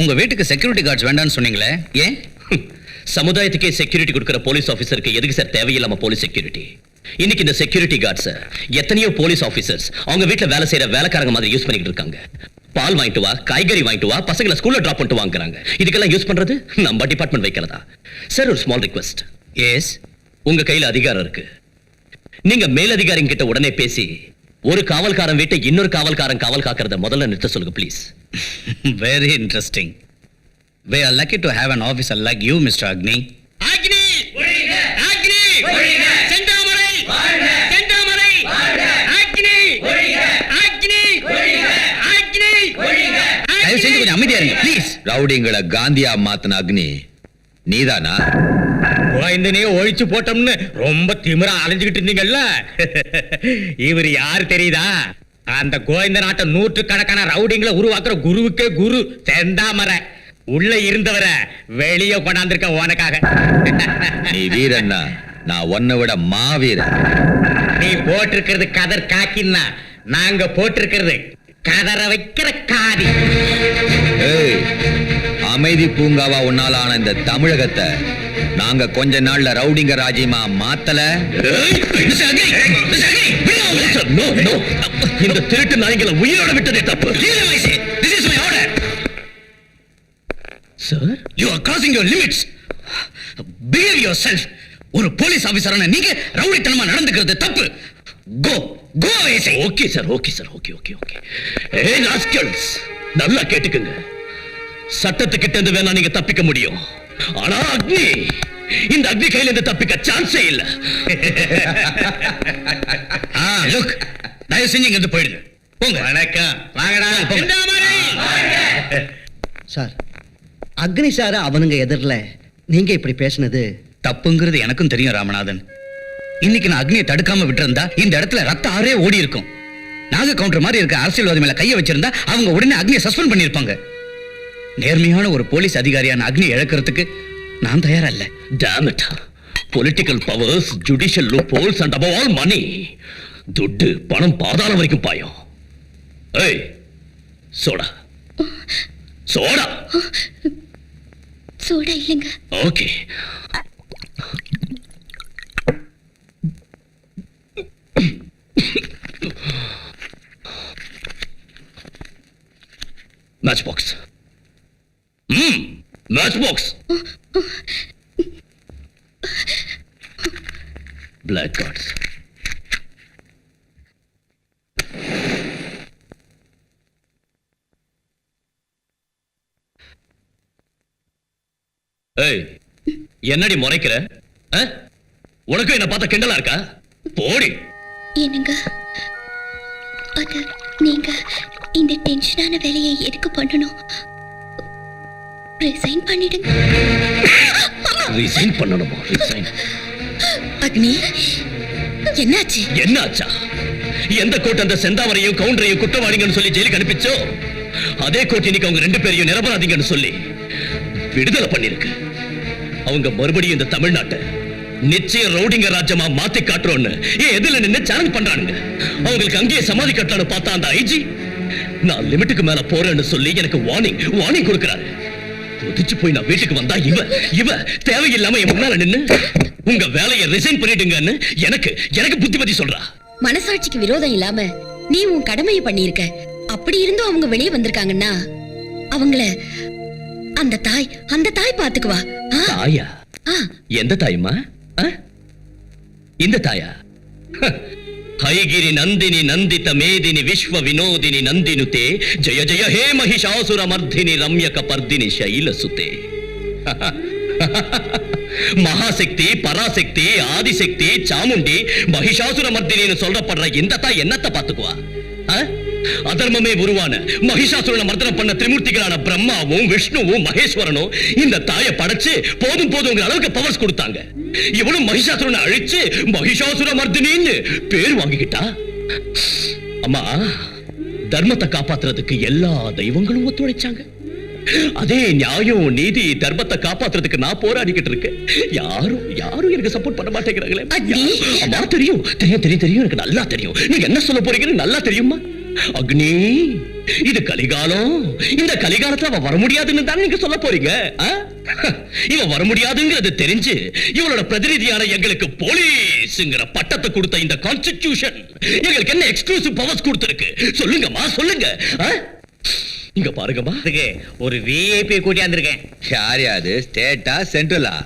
உங்க வீட்டுக்கு security cards வேண்டாம்னு சொன்னீங்களே ஏன்? சமுதாயத்துக்கே செக்யூரிட்டி கொடுக்கிற போலீஸ் ஆபீசருக்கு எதுக்கு சார் தேவையில்லாம போலீஸ் செக்யூரிட்டி இன்னைக்கு இந்த செக்யூரிட்டி கார்ட்ஸ் எத்தனையோ போலீஸ் ஆபீசர்ஸ் அவங்க வீட்டுல வேலை செய்யற வேலைக்காரங்க மாதிரி யூஸ் பண்ணிட்டு இருக்காங்க. பால் வாங்கிட்டு வா காய்கறி வாங்கிட்டு வா பசங்களை ஸ்கூல்ல டிராப் பண்ணிட்டு வாங்குறாங்க. இதுக்கெல்லாம் யூஸ் பண்றது? நம்ம டிபார்ட்மெண்ட் வைக்கிறதா? சார் ஒரு ஸ்மால் ரிக்வெஸ்ட் எஸ் உங்க கையில அதிகாரம் இருக்கு. நீங்க மேலதிகாரிங்க கிட்ட உடனே பேசி ஒரு காவல்காரன் வீட்டை இன்னொரு காவல்காரன் காவல் காக்கிறத முதல்ல நிறுத்த சொல்லுங்க please very interesting we are lucky to have an officer like you mister Agni Agni Agni செந்தாமரை செந்தாமரை அக்னி அக்னி அக்னி தயவு செஞ்சு கொஞ்சம் அமைதியா இருங்க ப்ளீஸ் ரவுடிங்களை காந்தியா மாத்தின அக்னி. நீதானா? கோயந்தனையே ஒழிச்சு போட்டோம்னு ரொம்ப திமிரா அலைஞ்சுக்கிட்டு இருந்தீங்கல்ல? இவர் யாரு தெரியுதா? அந்த கோயந்த நாட்டை நூற்று கணக்கான ரவுடிங்களை உருவாக்குற குருவுக்கே குரு. செந்தாமரை உள்ள இருந்தவரை வெளியே கொண்டாந்துருக்க உனக்காக. நீ வீரன்னா நான் உன்னை விட மாவீரன். நீ போட்டிருக்கிறது கதர் காக்கின்னா நாங்க போட்டிருக்கிறது கதற வைக்கிற காதி. அமைதி பூங்காவா உன்னால ஆன இந்த தமிழகத்தை நாங்க கொஞ்ச நாள்ல ரவுடிங்க ராஜ்யமா மாத்தல? நோ நோ இந்த திருட்டு நாய்களை உயிரோட விட்டதே தப்பு. This is my order sir you are crossing your limits behave yourself ஒரு போலீஸ் ஆபீசரான நீங்க ரவுடித்தனமா நடந்துக்கிறது தப்பு. Go go ஏசை okay sir okay sir okay okay okay ஏ ராஸ்கல்ஸ் நல்லா கேட்டுக்குங்க. சட்டத்துக்கிட்ட இருந்து வேணா நீங்க தப்பிக்க முடியும். ஆனா அக்னி! இந்த அக்னி கையில இருந்து தப்பிக்க சான்ஸே இல்ல. லுக் தயவு செஞ்சு இங்க இருந்து போயிடுங்க. போங்க. வணக்கம். வாங்கடா. சார் அக்னி சார் அவனுங்க எதிரில். நீங்க இப்படி பேசுனது தப்புங்கிறது எனக்கும் தெரியும் ராமநாதன். இன்னைக்கு நான் அக்னியை தடுக்காம விட்டிருந்தா இந்த இடத்துல ரத்த ஆறே ஓடி இருக்கும். நாக கவுண்டர் மாதிரி இருக்க அரசியல்வாதி மேல கையை வச்சிருந்தா அவங்க உடனே அக்னியை சஸ்பெண்ட் பண்ணிருப்பாங்க நேர்மையான ஒரு போலீஸ் அதிகாரியான அக்னி இழக்கிறதுக்கு நான் தயாரா இல்ல Damn it. Political powers, judicial loopholes and above all money. துட்டு பணம் பாதாளம் வரைக்கும் பாயும் ஏய் சோடா சோடா சூடா இல்லைங்க ஓகே பிளாக் கார்ட்ஸ் ஏய் என்னடி முறைக்கிற? ஆ? உனக்கும் என்ன பார்த்தா கிண்டலா இருக்கா? போடி. என்னங்க? அது நீங்க இந்த டென்ஷனான வேலையை எதுக்கு பண்ணணும்? ரிசைன் பண்ணிடுங்க. ரிசைன் பண்ணணுமா? ரிசைன் அக்னி என்னாச்சு? என்னாச்சா? எந்த கோர்ட் அந்த செந்தாமரையும் கவுண்டரையும் குற்றவாளிங்கன்னு சொல்லி ஜெயிலுக்கு அனுப்பிச்சோ? அதே கோர்ட் இன்னைக்கு அவங்க ரெண்டு பேரையும் நிரபராதிங்கன்னு சொல்லி விடுதலை பண்ணிருக்கு அவங்க மறுபடியும் இந்த தமிழ்நாட்டை நிச்சயம் ரவுடிங்க ராஜ்யமா மாத்தி காட்டுறோம்னு ஏன் எதுல நின்னு சேலஞ்ச் பண்றானுங்க? அவங்களுக்கு அங்கேயே சமாதி கட்டலான்னு பார்த்தா அந்த ஐஜி. நான் லிமிட்டுக்கு மேல போறேன்னு சொல்லி எனக்கு வார்னிங் வார்னிங் கொடுக்கறாரு. கொதிச்சு போய் நான் வீட்டுக்கு வந்தா இவ இவ தேவையில்லாம என் முன்னால நின்னு உங்க வேலையை ரிசைன் பண்ணிடுங்கன்னு எனக்கு எனக்கு புத்திமதி சொல்றா. மனசாட்சிக்கு விரோதம் இல்லாம நீ உன் கடமையை பண்ணியிருக்க. அப்படி இருந்தும் அவங்க வெளியே வந்திருக்காங்கன்னா அவங்கள அந்த தாய் அந்த தாய் பாத்துக்குவா தாயா? எந்த தாயுமா? இந்த தாயா? హైగిరి నందిని నందిత మేదిని విశ్వ వినోదిని నందినుతే జయ జయ హే మహిషాసుర మర్ధిని రమ్యక పర్దిని శైలసుతే மகாசக்தி பராசக்தி ஆதிசக்தி சாமுண்டி மகிஷாசுர மர்தினின்னு சொல்றப்படுற இந்தத்தா என்னத்தை பார்த்துக்குவா அதர்மமே உருவான மகிஷாசுரனை மர்தனம் பண்ண திரிமூர்த்திகளான பிரம்மாவும் விஷ்ணுவும் மகேஸ்வரனும் இந்த தாயை படைச்சு போதும் போதுங்கிற அளவுக்கு பவர்ஸ் கொடுத்தாங்க. இவனும் மகிஷாசுரனை அழிச்சு மகிஷாசுர மர்தினின்னு பேர் வாங்கிக்கிட்டா? அம்மா தர்மத்தை காப்பாத்துறதுக்கு எல்லா தெய்வங்களும் ஒத்துழைச்சாங்க. அதே நியாயம் நீதி தர்மத்தை காப்பாத்துறதுக்கு நான் போராடிக்கிட்டு இருக்கேன். யாரும் யாரும் எனக்கு சப்போர்ட் பண்ண மாட்டேங்கிறாங்களே. தெரியும் தெரியும் தெரியும் தெரியும். எனக்கு நல்லா தெரியும். நீங்க என்ன சொல்ல போறீங்கன்னு நல்லா தெரியுமா அக்னி இது கலிகாலம். இந்த கலிகாலத்துல அவ வர முடியாதுன்னு தான் நீங்க சொல்ல போறீங்க? இவ வர முடியாதுங்கிறது தெரிஞ்சு இவளோட பிரதிநிதியான எங்களுக்கு போலீஸ்ங்கிற பட்டத்தை கொடுத்த இந்த கான்ஸ்டிடியூஷன் எங்களுக்கு என்ன எக்ஸ்க்ளூசிவ் பவர்ஸ் கொடுத்திருக்கு? சொல்லுங்கம்மா சொல்லுங்க? இங்க பாருங்கம்மா. ஒரு விஐபி கூட்டியாந்துருக்கேன் யார் யாது ஸ்டேட்டா சென்ட்ரலா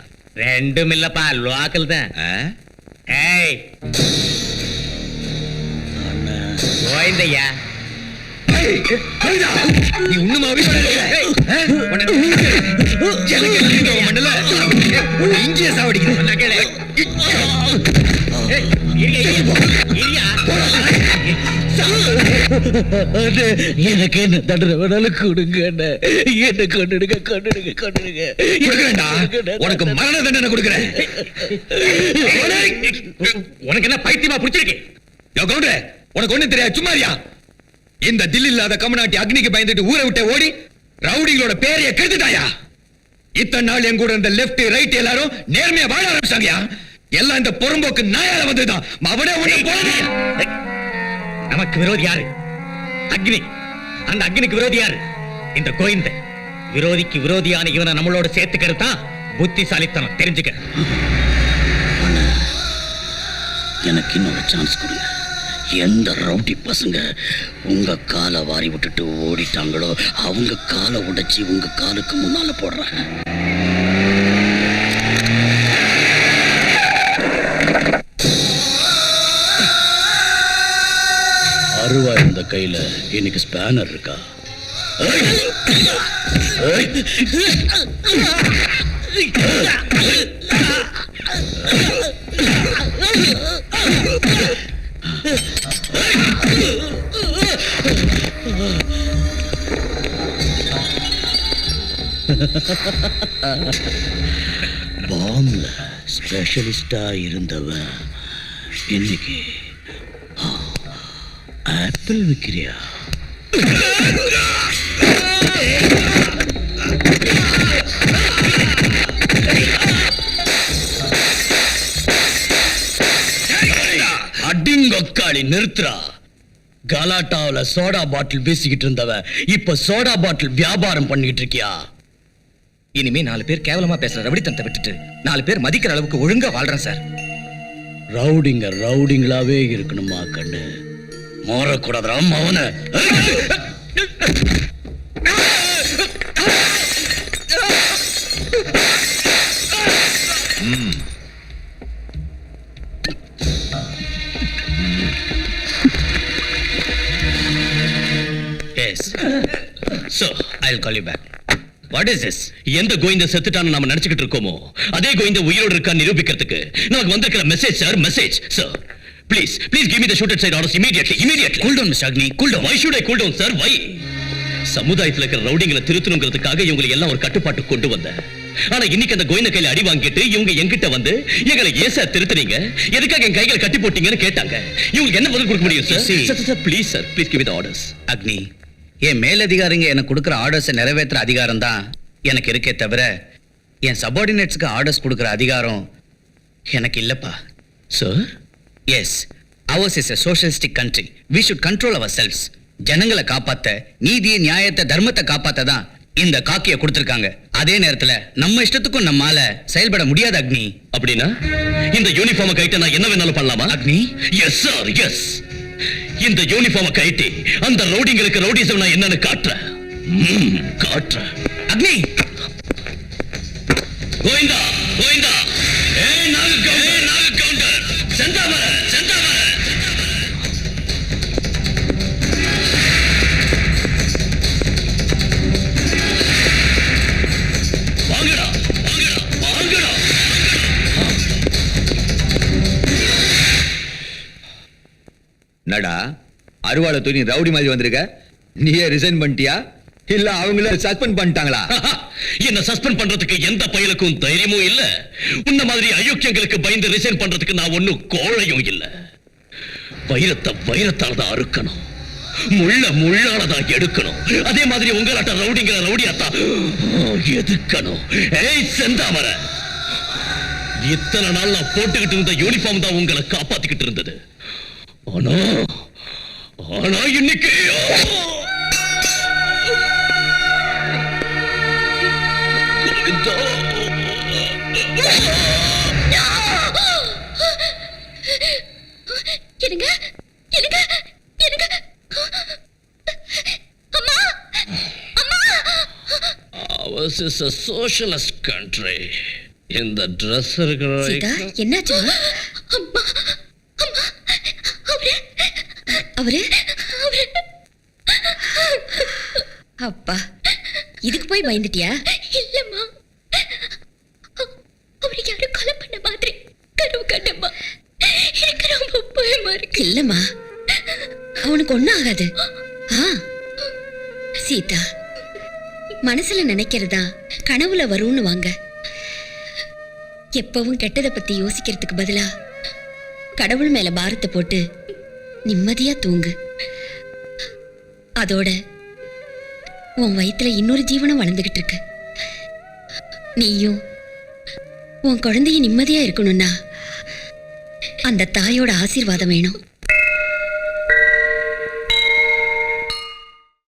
ரெண்டும் இல்லப்பா லோக்கல் தான். ஏய் கோயந்தையா நீ உண்ணுமாவே இங்கே சாவடிக்கிறேன் எனக்கு என்ன தண்டனை வேணாலும் கொடுங்க என்ன கொண்டுடுங்க கொண்டுடுங்க கொண்டுடுங்க உனக்கு மரண தண்டனை கொடுக்குறேன். உனக்கு என்ன பைத்தியமா பிடிச்சிருக்கு? உனக்கு ஒண்ணும் தெரியாது சும்மாரியா இந்த தில் இல்லாத கமநாட்டி அக்னிக்கு பயந்துட்டு ஊரை விட்டு ஓடி ரவுடிகளோட பேரைய கெடுத்துட்டாயா? இத்தனை நாள் என் கூட இருந்த லெஃப்ட் ரைட் எல்லாரும் நேர்மையா வாழ ஆரம்பிச்சாங்கயா? எல்லாம் இந்த புறம்போக்கு நாயால வந்ததுதான் அவனே உன்னை போடலையா நமக்கு விரோதி யாரு? அக்னி. அந்த அக்னிக்கு விரோதி யாரு? இந்த கோவிந்த விரோதிக்கு விரோதியான இவனை நம்மளோட சேர்த்துக்கிறது தான் புத்திசாலித்தனம். தெரிஞ்சுக்க. எனக்கு இன்னொரு சான்ஸ் கொடுங்க. எந்த ரவுடி பசங்க உங்க காலை வாரி விட்டுட்டு ஓடிட்டாங்களோ அவங்க காலை உடைச்சி உங்க காலுக்கு முன்னால போடுறாங்க. அருவா இருந்த கையில இன்னைக்கு ஸ்பேனர் இருக்கா? பாம்ல ஸ்பெஷலிஸ்டா இருந்தவன் இன்னைக்கு ஆ, ஆப்பிள் விற்கிறியா அடிங்கொக்காளி நிறுத்துறா. கலாட்டாவில் சோடா பாட்டில் வீசிக்கிட்டு இருந்தவ இப்ப சோடா பாட்டில் வியாபாரம் பண்ணிட்டு இருக்கியா? இனிமே நாலு பேர் கேவலமா பேசுற ரவுடித்தனத்தை விட்டுட்டு நாலு பேர் மதிக்கிற அளவுக்கு ஒழுங்கா வாழ்றேன் சார். ரவுடிங்க ரவுடிங்களாவே இருக்கணுமா கண்ணு? மாறக்கூடாதுடா மவன I call you back what is this எந்த கோவிந்த செத்துட்டான்னு நாம நினைச்சுக்கிட்டு இருக்கோமோ? அதே கோவிந்த உயிரோடு இருக்கா நிரூபிக்கிறதுக்கு நமக்கு வந்திருக்கிற message sir message sir please please give me the shoot at sight orders immediately immediately cool down mister Agni cool why should I cool down sir why சமுதாயத்துல இருக்கிற ரவுடிங்களை திருத்தணுங்கிறதுக்காக இவங்களை எல்லாம் ஒரு கட்டுப்பாட்டு கொண்டு வந்தேன். ஆனா இன்னைக்கு அந்த கோயிந்த கையில அடி வாங்கிட்டு இவங்க என்கிட்ட வந்து எங்களை ஏன் சார் திருத்துறீங்க எதுக்காக என் கைகளை கட்டி போட்டீங்கன்னு கேட்டாங்க. இவங்களுக்கு என்ன பதில் கொடுக்க முடியும். Sir please sir please give the orders Agni என் மேலதிகாரிங்க எனக்கு கொடுக்குற ஆர்டர்ஸை நிறைவேற்றுற அதிகாரம் தான் எனக்கு இருக்கே தவிர என் சபார்டினேட்ஸ்க்கு ஆர்டர்ஸ் கொடுக்குற அதிகாரம் எனக்கு இல்லப்பா. Sir yes ours is a socialistic country we should control ourselves ஜனங்களை காப்பாத்த நீதியை நியாயத்தை தர்மத்தை காப்பாத்த தான் இந்த காக்கிய கொடுத்திருக்காங்க. அதே நேரத்துல நம்ம இஷ்டத்துக்கும் நம்மால செயல்பட முடியாது அக்னி. அப்படின்னா? இந்த யூனிஃபார்மை கைட்ட நான் என்ன வேணாலும் பண்ணலாமா? அக்னி? எஸ் சார் எஸ் இந்த யூனிஃபார்மை கைட்டி அந்த ரவுடிங்களுக்கு ரவுடிசம் நான் என்னன்னு காட்டுறேன். காட்டுறேன். அக்னி! கோவிந்தா! அருவாளை தூக்கி ரவுடி மாதிரி வந்திருக்க? நீயே ரிசைன் பண்ணிட்டியா? இல்ல அவங்கள சஸ்பெண்ட் பண்ணிட்டாங்களா? என்ன சஸ்பெண்ட் பண்றதுக்கு எந்த பயலுக்கும் தைரியமும் இல்ல. உன்ன மாதிரி அயோக்கியங்களுக்கு பயந்து ரிசைன் பண்றதுக்கு நான் ஒன்னும் கோழையும் இல்ல. வைரத்தை வைரத்தால தான் அறுக்கணும். முள்ள முள்ளால தான் எடுக்கணும். அதே மாதிரி உங்களாட்ட ரவுடிங்கிற ரவுடியாத்தா எதுக்கணும்? ஏய் செந்தாமர! இத்தனை நாள் நான் போட்டுக்கிட்டு இருந்த யூனிஃபார்ம் தான் உங்களை காப்பாத்திக்கிட்டு இருந்தது. ஆனா ஆனா இன்னைக்கு This is a socialist country. In the dresser, girl. Sita, என்னாச்சு? அவரு? அப்பா இதுக்கு போய் பயந்துட்டியா? இல்லம்மா. அவரு யாரும் கொலை பண்ண மாதிரி கனவு கண்டம்மா. எனக்கு ரொம்ப பயமா இருக்கு. இல்லம்மா. அவனுக்கு ஒண்ணும் ஆகாது. ஆ. சீதா மனசுல நினைக்கிறதா கனவுல வரும்னு வாங்க. எப்பவும் கெட்டதை பத்தி யோசிக்கிறதுக்கு பதிலா கடவுள் மேல பாரத்தை போட்டு நிம்மதியா தூங்கு. அதோட உன் வயிற்றுல இன்னொரு ஜீவனம் வளர்ந்துகிட்டு இருக்கு. நீயும் உன் குழந்தைய நிம்மதியா இருக்கணும்னா அந்த தாயோட ஆசீர்வாதம் வேணும்.